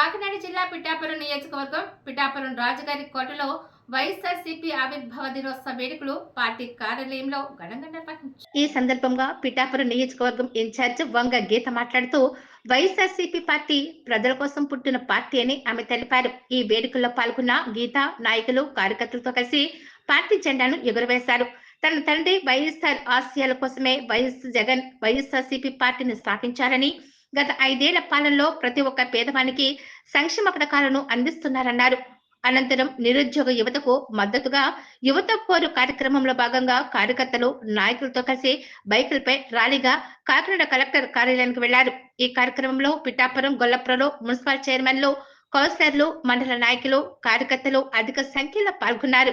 కాకినాడ జిల్లా పిఠాపురం నియోజకవర్గం పిఠాపురం రాజుగారి కోటలో వైఎస్ఆర్సీపీ ఆవిర్భావ దినోత్సవ వేడుకలు పార్టీ కార్యాలయంలో ఘనంగా నిర్వహించారు. ఈ సందర్భంగా పిఠాపురం నియోజకవర్గం ఇన్ఛార్జ్ వంగ గీత మాట్లాడుతూ వైఎస్ఆర్సీపీ పార్టీ ప్రజల కోసం పుట్టిన పార్టీ అని ఆమె తెలిపారు. ఈ వేడుకల్లో పాల్గొన్న గీత నాయకులు కార్యకర్తలతో కలిసి పార్టీ జెండాను ఎగురవేశారు. తన తండ్రి వైఎస్ఆర్ ఆశయాల కోసమే వైఎస్ జగన్ వైఎస్ఆర్సీపీ పార్టీని స్థాపించారని గత ఐదేళ్ళ పాలనలో ప్రతి ఒక్క పేదవానికి సంక్షేమ పథకాలను అందిస్తున్నారన్నారు. అనంతరం నిరుద్యోగ యువతకు మద్దతుగా యువత పోరు కార్యక్రమంలో భాగంగా కార్యకర్తలు నాయకులతో కలిసి బైకులపై ర్యాలీగా కాకినాడ కలెక్టర్ కార్యాలయానికి వెళ్ళారు. ఈ కార్యక్రమంలో పిఠాపురం గొల్లపురలో మున్సిపల్ చైర్మన్లు కౌన్సిలర్లు మండల నాయకులు కార్యకర్తలు అధిక సంఖ్యలో పాల్గొన్నారు.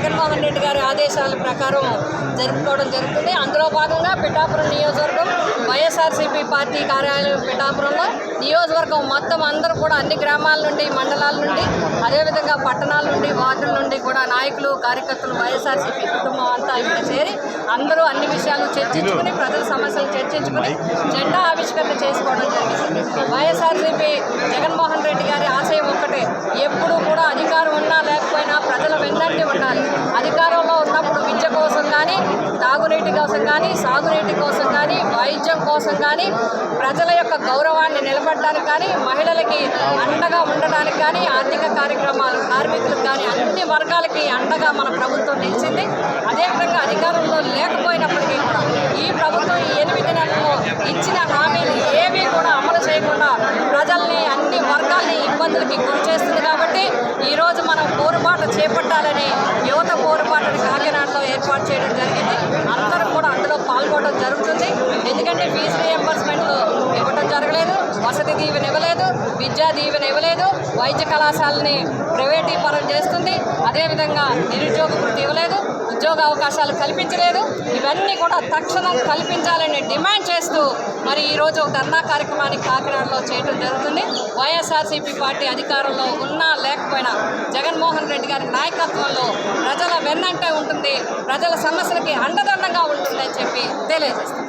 జగన్మోహన్ రెడ్డి గారి ఆదేశాల ప్రకారం జరుపుకోవడం జరుగుతుంది. అందులో భాగంగా పిఠాపురం నియోజకవర్గం వైఎస్ఆర్సీపీ పార్టీ కార్యాలయం పిఠాపురంలో నియోజకవర్గం మొత్తం అందరూ కూడా అన్ని గ్రామాల నుండి మండలాల నుండి అదేవిధంగా పట్టణాల నుండి వార్డుల నుండి కూడా నాయకులు కార్యకర్తలు వైఎస్ఆర్సీపీ కుటుంబం అంతా ఇక్కడ చేరి అందరూ అన్ని విషయాలు చర్చించుకుని ప్రజల సమస్యలు చర్చించుకుని జెండా ఆవిష్కరణ చేసుకోవడం జరిగింది. వైఎస్ఆర్సీపీ జగన్మోహన్ రెడ్డి గారి ఆశయం ఒక్కటే ఎప్పుడు కూడా అధికారం ఉన్నా లేకపోయినా ప్రజల వెన్నంటి ఉండాలి అధికారంలో ఉన్నప్పుడు విద్య కోసం కానీ తాగునీటి కోసం కానీ సాగునీటి కోసం కానీ వైద్యం కోసం కానీ ప్రజల యొక్క గౌరవాన్ని నిలబడడానికి కానీ మహిళలకి అండగా ఉండడానికి కానీ ఆర్థిక కార్యక్రమాలు కార్మికులకు కానీ అన్ని వర్గాలకి అండగా మన ప్రభుత్వం నిలిచింది. అదేవిధంగా అధికారంలో లేకపోయినప్పటికీ కూడా ఈ ప్రభుత్వం ఈ ఎనిమిది నెలల్లో ఇచ్చిన హామీలు ఏమీ కూడా అమలు చేయకుండా ప్రజల్ని అన్ని వర్గాల్ని ఇబ్బందులకి గురి చేస్తుంది కాబట్టి ఈరోజు మనం పోరుబాట చేపట్టాలని యువత పోరుబాటను కాకినాడలో ఏర్పాటు చేయడం జరిగింది. దీవెన ఇవ్వలేదు విద్యా దీవెన ఇవ్వలేదు వైద్య కళాశాలని ప్రైవేటీకరణ చేస్తుంది. అదేవిధంగా నిరుద్యోగ వృత్తి ఇవ్వలేదు ఉద్యోగ అవకాశాలు కల్పించలేదు. ఇవన్నీ కూడా తక్షణం కల్పించాలని డిమాండ్ చేస్తూ మరి ఈరోజు ధర్నా కార్యక్రమాన్ని కాకినాడలో చేయడం జరుగుతుంది. వైఎస్ఆర్సీపీ పార్టీ అధికారంలో ఉన్నా లేకపోయినా జగన్మోహన్ రెడ్డి గారి నాయకత్వంలో ప్రజల వెన్నంటే ఉంటుంది ప్రజల సమస్యలకి అండదండగా ఉంటుందని చెప్పి తెలియజేస్తుంది